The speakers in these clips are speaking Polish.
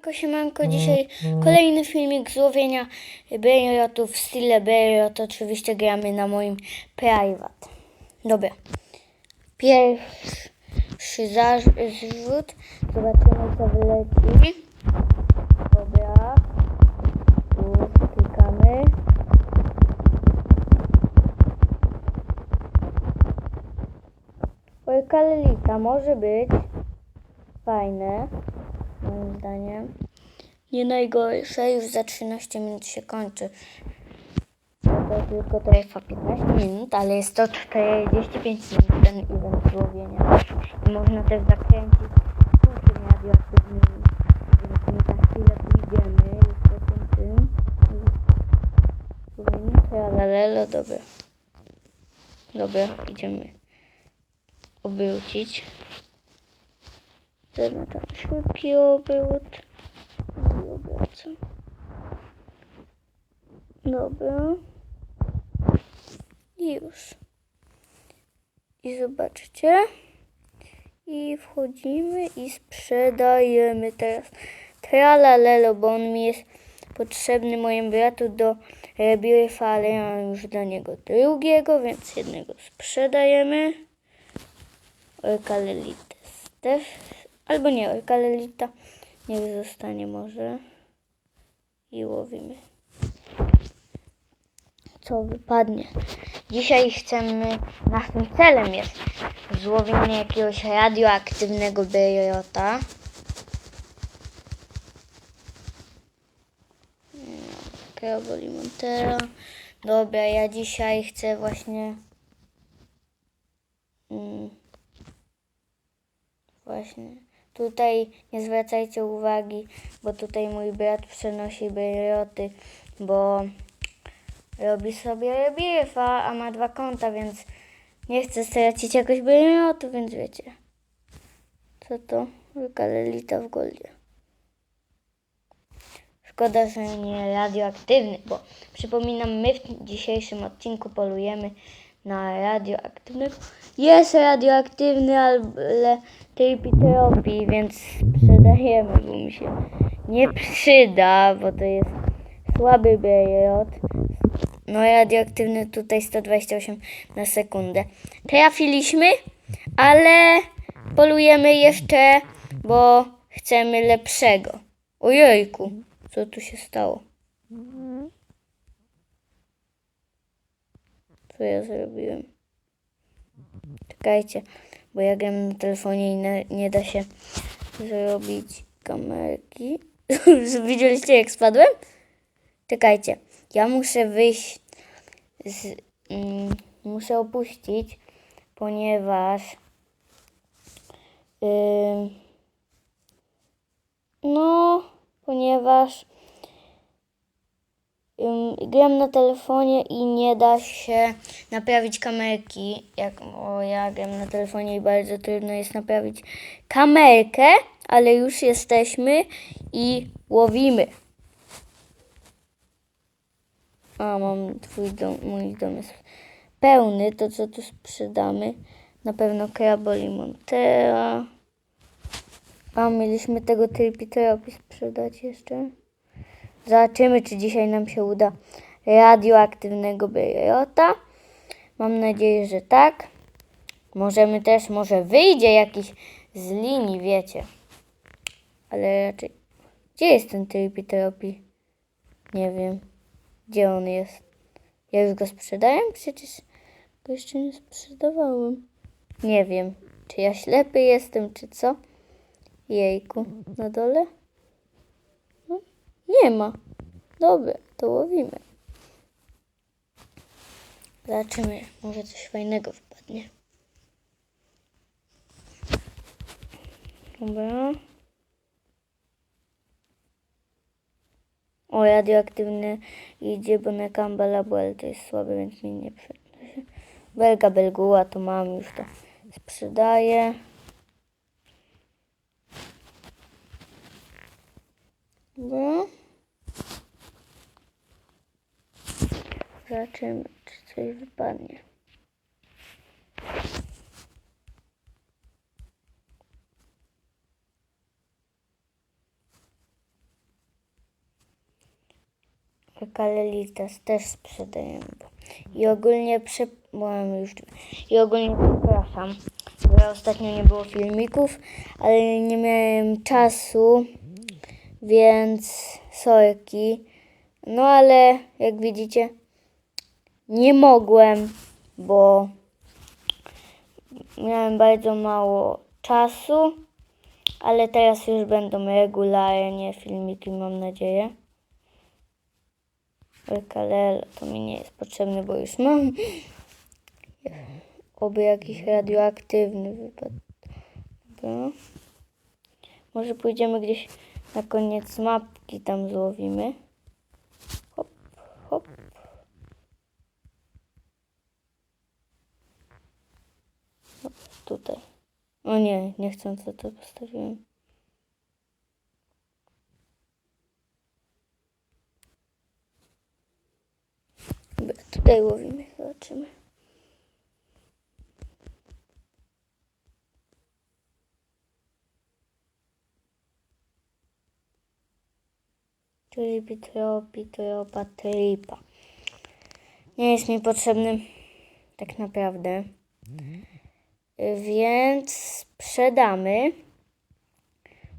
Siemanko, siemanko, dzisiaj kolejny filmik z łowienia bejrotów w stile bejrot. Oczywiście gramy na moim private. Dobra. Pierwszy zarzut. Zobaczymy co wyleci. Dobra. Tu klikamy. Orkalelita może być fajne, moim zdaniem. Nie najgorsze, już za 13 minut się kończy. To tylko trwa 15 minut, ale jest to 45 minut ten event złowienia. Można też zakręcić kółkiem radioaktywnymi. Więc za chwilę pójdziemy po tym tym. Tralalelo, dobra. Dobra, idziemy obrócić. Zaznaczam szybki obrót. I obracam. Dobra. I już. I zobaczcie. I wchodzimy i sprzedajemy teraz. Tralalelo, bo on mi jest potrzebny mojemu bratu do rebirfa, ale ja mam już dla niego drugiego, więc jednego sprzedajemy. Orkalelitę też. Albo nie, orkalelita. Niech zostanie może. I łowimy. Co wypadnie. Dzisiaj chcemy, naszym celem jest złowienie jakiegoś radioaktywnego bejrota. Kraboli Montera. Dobra, ja dzisiaj chcę właśnie... Mm, Właśnie. Tutaj nie zwracajcie uwagi, bo tutaj mój brat przenosi bejroty, bo robi sobie rebirfa, a ma dwa konta, więc nie chce stracić jakoś bejrotu, więc wiecie. Co to? Kalelita w goldzie. Szkoda, że nie radioaktywny, bo przypominam, my w dzisiejszym odcinku polujemy na radioaktywnego. Jest radioaktywny, ale tripitropii, więc sprzedajemy, bo mi się nie przyda, bo to jest słaby bejrot. No radioaktywny tutaj 128 na sekundę. Trafiliśmy, ale polujemy jeszcze, bo chcemy lepszego. Ojejku, co tu się stało? Co ja zrobiłem? Czekajcie, bo ja gram na telefonie i na, nie da się zrobić kamerki. Widzieliście jak spadłem? Czekajcie, ja muszę wyjść z... Mm, muszę opuścić, ponieważ... Yy, no, ponieważ gram na telefonie i nie da się naprawić kamerki. Jak o, ja gram na telefonie i bardzo trudno jest naprawić kamerkę, ale już jesteśmy i łowimy. A, mam twój dom, mój dom jest pełny, to co tu sprzedamy? Na pewno kraboli Montera. A, mieliśmy tego tripiteropi sprzedać jeszcze. Zobaczymy, czy dzisiaj nam się uda radioaktywnego bejrota. Mam nadzieję, że tak. Możemy też, może wyjdzie jakiś z linii, wiecie. Ale raczej... Gdzie jest ten tripiteropi? Nie wiem. Gdzie on jest? Ja już go sprzedałem? Przecież go jeszcze nie sprzedawałem. Nie wiem, czy ja ślepy jestem, czy co? Jejku, na dole? Nie ma. Dobra, to łowimy. Zobaczymy, może coś fajnego wpadnie. Dobra. O, radioaktywny idzie, bo na Campbell to jest słaby, więc mi nie przyda. Belga Belguła to mam już to sprzedaję. Dobra. Zobaczymy, czy coś wypadnie. Kalelitas też sprzedajemy. I ogólnie prze... byłam już... I ogólnie przepraszam, bo ostatnio nie było filmików, ale nie miałem czasu, więc sorki. No ale jak widzicie, nie mogłem, bo miałem bardzo mało czasu, ale teraz już będą regularnie filmiki, mam nadzieję. Kalel to mi nie jest potrzebny, bo już mam. Oby jakiś radioaktywny wypadł. Może pójdziemy gdzieś na koniec mapki, tam złowimy. Hop, hop. No, tutaj. O nie, niechcący to postawiłem. Dobra, tutaj łowimy, zobaczymy. Tripi, tropi, tropa, tripa. Nie jest mi potrzebny tak naprawdę. Więc sprzedamy.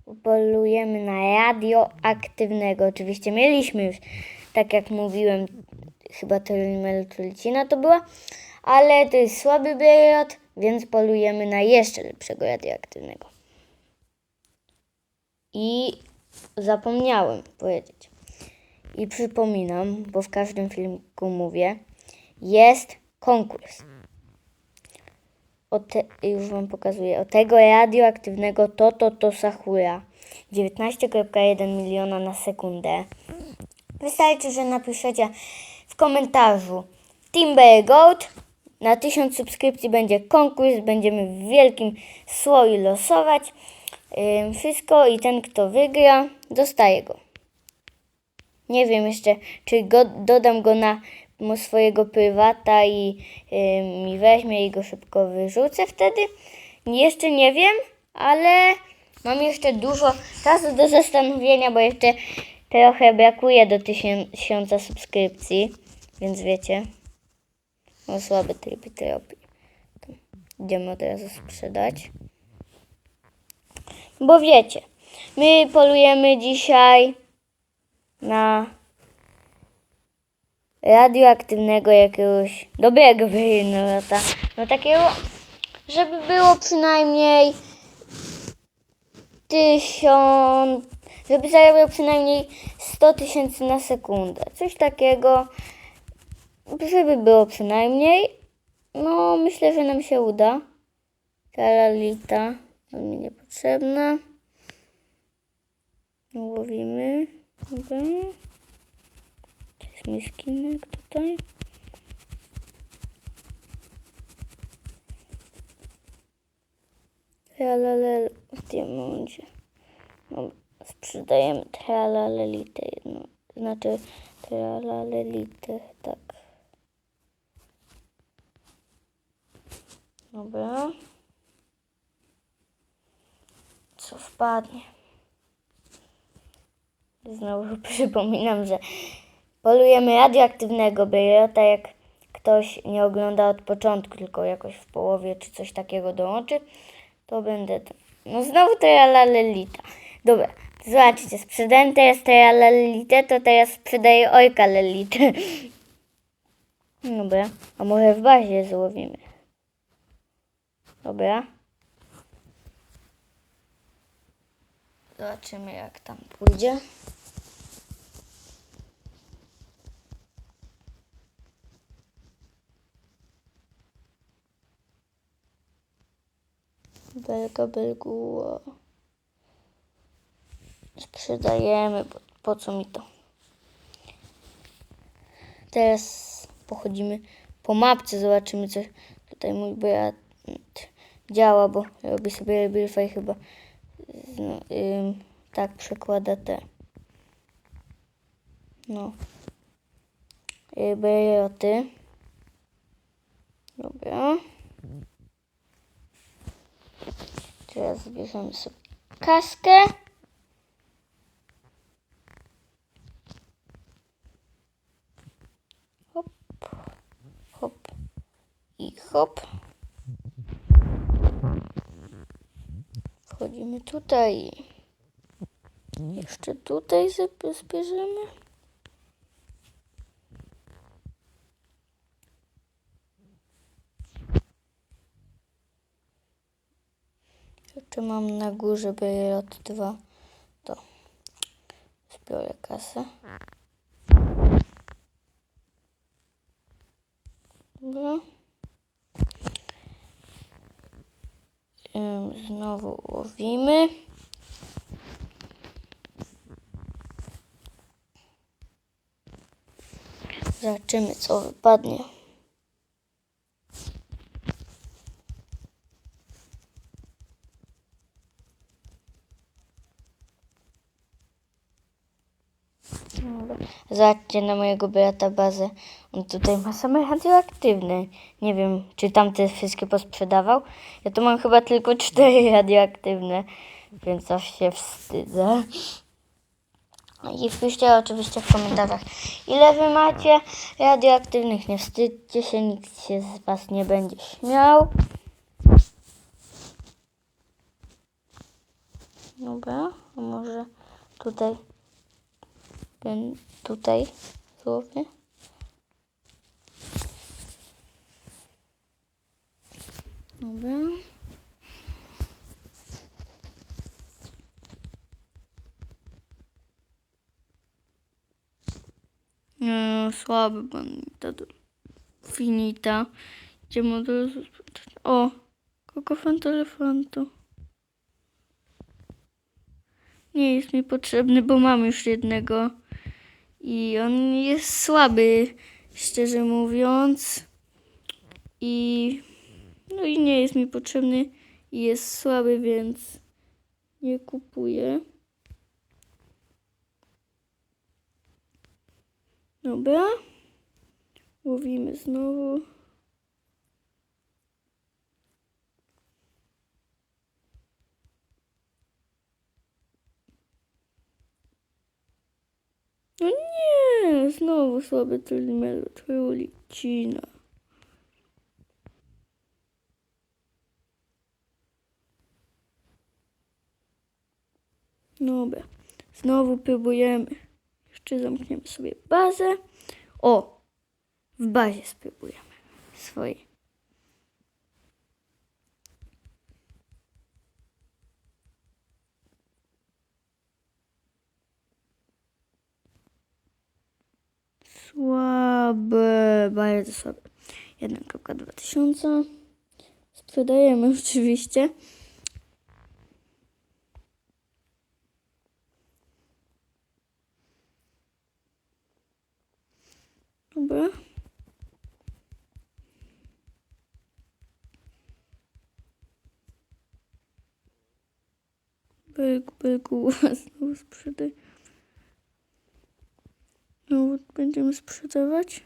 Upolujemy na radioaktywnego. Oczywiście mieliśmy już, tak jak mówiłem, chyba to Meltulicina to była, ale to jest słaby biot, więc polujemy na jeszcze lepszego radioaktywnego. I zapomniałem powiedzieć. I przypominam, bo w każdym filmiku mówię, jest konkurs. O te, już Wam pokazuję. O tego radioaktywnego Toto to Sakura. 19,1 miliona na sekundę. Wystarczy, że napiszecie w komentarzu Timber Gold. Na 1000 subskrypcji będzie konkurs. Będziemy w wielkim słoju losować. Ym, wszystko i ten, kto wygra, dostaje go. Nie wiem jeszcze, czy go, dodam go na mo- swojego prywata i y, mi weźmie i go szybko wyrzucę wtedy. Jeszcze nie wiem, ale mam jeszcze dużo czasu do zastanowienia, bo jeszcze trochę brakuje do tysiąca subskrypcji, więc wiecie. O słaby tryb i. To Idziemy od razu sprzedać. Bo wiecie, my polujemy dzisiaj na radioaktywnego jakiegoś dobrego wyrynota. No takiego, żeby było przynajmniej tysiąc, żeby zarabiał przynajmniej 100 tysięcy na sekundę. Coś takiego, żeby było przynajmniej. No, myślę, że nam się uda. Kalalita, to mi niepotrzebna. Łowimy. Dobra. Mój skinek tutaj. Tralalel w tym momencie. No, sprzedajemy tralalelitę jedną. Znaczy tralalelitę, tak. Dobra. Co wpadnie? Znowu przypominam, że polujemy radioaktywnego bejrota, jak ktoś nie ogląda od początku, tylko jakoś w połowie czy coś takiego dołączy, to będę... No znowu tralalelita. Dobra, zobaczcie, sprzedałem teraz tralalelitę, to teraz sprzedaję ojka lelitę. Dobra, a może w bazie złowimy. Dobra. Zobaczymy jak tam pójdzie. Belga Belguła. Sprzedajemy, bo po co mi to? Teraz pochodzimy po mapce, zobaczymy co tutaj mój brat działa, bo robi sobie Rebirfa i chyba no, ym, tak przekłada te no bejoty. Dobra. Teraz bierzemy sobie kaskę. Hop, hop i hop. Wchodzimy tutaj. Jeszcze tutaj sobie zbierzemy. Jeszcze mam na górze BJ 2. To zbiorę kasę. Dobra. Znowu łowimy. Zobaczymy, co wypadnie. Dobra. Zobaczcie na mojego brata bazę. On tutaj ma same radioaktywne. Nie wiem, czy tamte wszystkie posprzedawał. Ja tu mam chyba tylko cztery radioaktywne, więc aż się wstydzę. I wpiszcie oczywiście w komentarzach, ile wy macie radioaktywnych. Nie wstydźcie się, nikt się z was nie będzie śmiał. Dobra, może tutaj ten tutaj złowię. Dobra. Nie, słaby pan ta do- finita. Idziemy sprzedać. O, kokofant elefantu. Nie jest mi potrzebny, bo mam już jednego. I on jest słaby, szczerze mówiąc. I no i nie jest mi potrzebny i jest słaby, więc nie kupuję. Dobra. Łowimy znowu. No nie, znowu słaby trylimelo, trulicina. Dobra, znowu próbujemy. Jeszcze zamkniemy sobie bazę. O, w bazie spróbujemy swojej. Słabe, bardzo słabe. 1.2000. Sprzedajemy oczywiście. Dobra. Byku, byku, znowu sprzedaj. Znowu będziemy sprzedawać.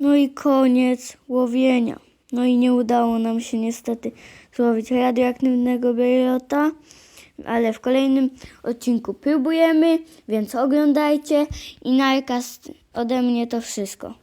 No i koniec łowienia. No i nie udało nam się niestety złowić radioaktywnego bejota, ale w kolejnym odcinku próbujemy, więc oglądajcie i najkaz ode mnie to wszystko.